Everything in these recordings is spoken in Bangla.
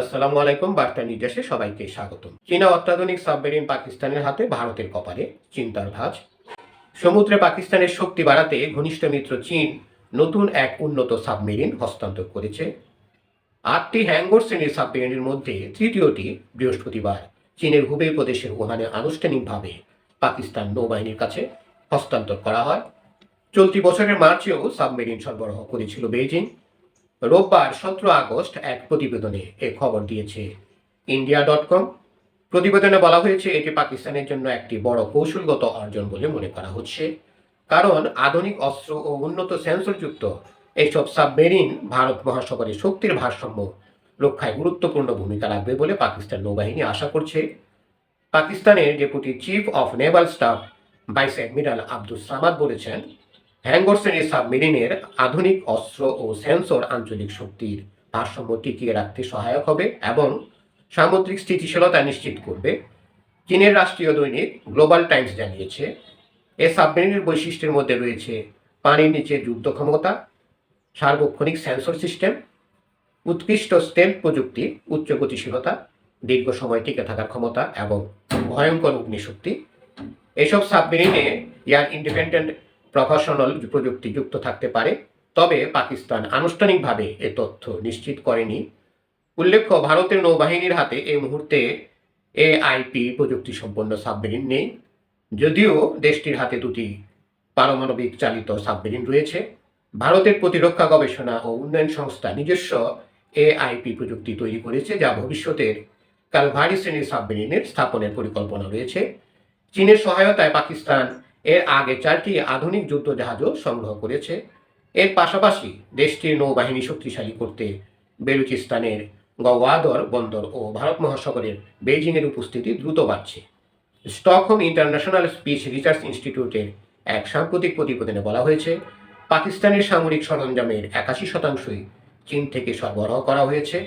আসসালামু আলাইকুম, বার্তা নির্দেশে সবাইকে স্বাগতম। চীনা অত্যাধুনিক সাবমেরিন পাকিস্তানের হাতে ভারতের কপালে চিন্তার ভাঁজ। সমুদ্রে পাকিস্তানের শক্তি বাড়াতে ঘনিষ্ঠ মিত্র চীন নতুন এক উন্নত সাবমেরিন হস্তান্তর করেছে। আটটি হ্যাঙ্গর শ্রেণির সাবমেরিনের মধ্যে তৃতীয়টি বৃহস্পতিবার চীনের হুবেই প্রদেশের ওহানে আনুষ্ঠানিকভাবে পাকিস্তান নৌবাহিনীর কাছে হস্তান্তর করা হয়। চলতি বছরের মার্চেও সাবমেরিন সরবরাহ করেছিল বেইজিং। রোববার সতেরো আগস্ট এক প্রতিবেদনে এ খবর দিয়েছে। ইন্ডিয়া ডট কম প্রতিবেদনে বলা হয়েছে, এটি পাকিস্তানের জন্য একটি বড় কৌশলগত অর্জন বলে মনে করা হচ্ছে। কারণ আধুনিক অস্ত্র ও উন্নত সেন্সরযুক্ত এইসব সাবমেরিন ভারত মহাসাগরে শক্তির ভারসাম্য রক্ষায় গুরুত্বপূর্ণ ভূমিকা রাখবে বলে পাকিস্তান নৌবাহিনী আশা করছে। পাকিস্তানের deputy chief of naval staff vice admiral Abdul Samad বলেছেন হ্যাঙ্গর শ্রেণির সাবমেরিনের আধুনিক অস্ত্র ও সেন্সর আঞ্চলিক শক্তির ভারসাম্য টিকিয়ে রাখতে সহায়ক হবে এবং সামুদ্রিক স্থিতিশীলতা নিশ্চিত করবে। চীনের রাষ্ট্রীয় দৈনিক গ্লোবাল টাইমস জানিয়েছে, এ সাবমেরিনের বৈশিষ্ট্যের মধ্যে রয়েছে পানির নিচে যুদ্ধ ক্ষমতা, সার্বক্ষণিক সেন্সর সিস্টেম, উৎকৃষ্ট স্টেল প্রযুক্তি, উচ্চ গতিশীলতা, দীর্ঘ সময় টিকে থাকার ক্ষমতা এবং ভয়ঙ্কর অগ্নিশক্তি। এসব সাবমেরিনে এয়ার ইন্ডিপেন্ডেন্ট প্রফেশনাল প্রযুক্তি যুক্ত থাকতে পারে, তবে পাকিস্তান আনুষ্ঠানিকভাবে এ তথ্য নিশ্চিত করেনি। উল্লেখ্য, ভারতের নৌবাহিনীর হাতে এই মুহূর্তে এআইপি প্রযুক্তি সম্পন্ন সাবমেরিন নেই, যদিও দেশটির হাতে দুটি পারমাণবিক চালিত সাবমেরিন রয়েছে। ভারতের প্রতিরক্ষা গবেষণা ও উন্নয়ন সংস্থা নিজস্ব এআইপি প্রযুক্তি তৈরি করেছে, যা ভবিষ্যতের কালভারি শ্রেণির সাবমেরিনের স্থাপনের পরিকল্পনা রয়েছে। চীনের সহায়তায় পাকিস্তান এর আগে চারটি আধুনিক যুদ্ধ জাহাজও সংগ্রহ করেছে। এর পাশাপাশি দেশটির নৌবাহিনী শক্তিশালী করতে বেলুচিস্তানের গওয়াদর বন্দর ও ভারত মহাসাগরের বেইজিংয়ের উপস্থিতি দ্রুত বাড়ছে। স্টকহোম ইন্টারন্যাশনাল স্পিচ রিসার্চ ইনস্টিটিউটের এক সাম্প্রতিক প্রতিবেদনে বলা হয়েছে, পাকিস্তানের সামরিক সরঞ্জামের একাশি শতাংশই চীন থেকে সরবরাহ করা হয়েছে।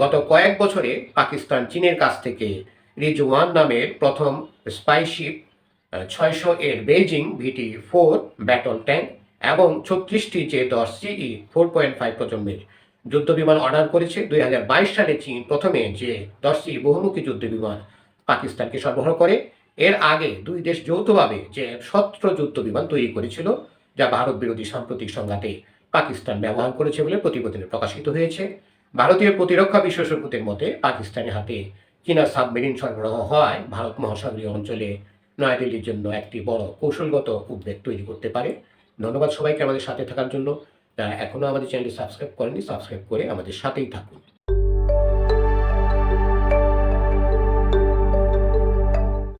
গত কয়েক বছরে পাকিস্তান চীনের কাছ থেকে রিজওয়ান নামের প্রথম স্পাইশিপ ছয়শো এর Beijing VT four battle tank এবং ছত্রিশটি জে দশ সিই ফোর পয়েন্ট ফাইভ প্রজন্মের যুদ্ধ বিমান অর্ডার করেছে। দুই হাজার বাইশ সালে চীন প্রথমে যে দশ দশটি বহুমুখী যুদ্ধ বিমান পাকিস্তানকে সরবরাহ করে। এর আগে দুই দেশ যৌথভাবে যে সত্র যুদ্ধ বিমান তৈরি করেছিল, যা ভারত বিরোধী সাম্প্রতিক সংঘাতে পাকিস্তান ব্যবহার করেছে বলে প্রতিবেদনে প্রকাশিত হয়েছে। ভারতীয় প্রতিরক্ষা বিশেষজ্ঞদের মতে, পাকিস্তানের হাতে চীনা সাবমেরিন সরবরাহ হওয়ায় ভারত মহাসাগরীয় অঞ্চলে নয়াদিল্লির জন্য একটি বড় কৌশলগত উদ্বেগ তৈরি করতে পারে। ধন্যবাদ সবাইকে আমাদের সাথে থাকার জন্য। যারা এখনও আমাদের চ্যানেলটি সাবস্ক্রাইব করেনি সাবস্ক্রাইব করে আমাদের সাথেই থাকুন।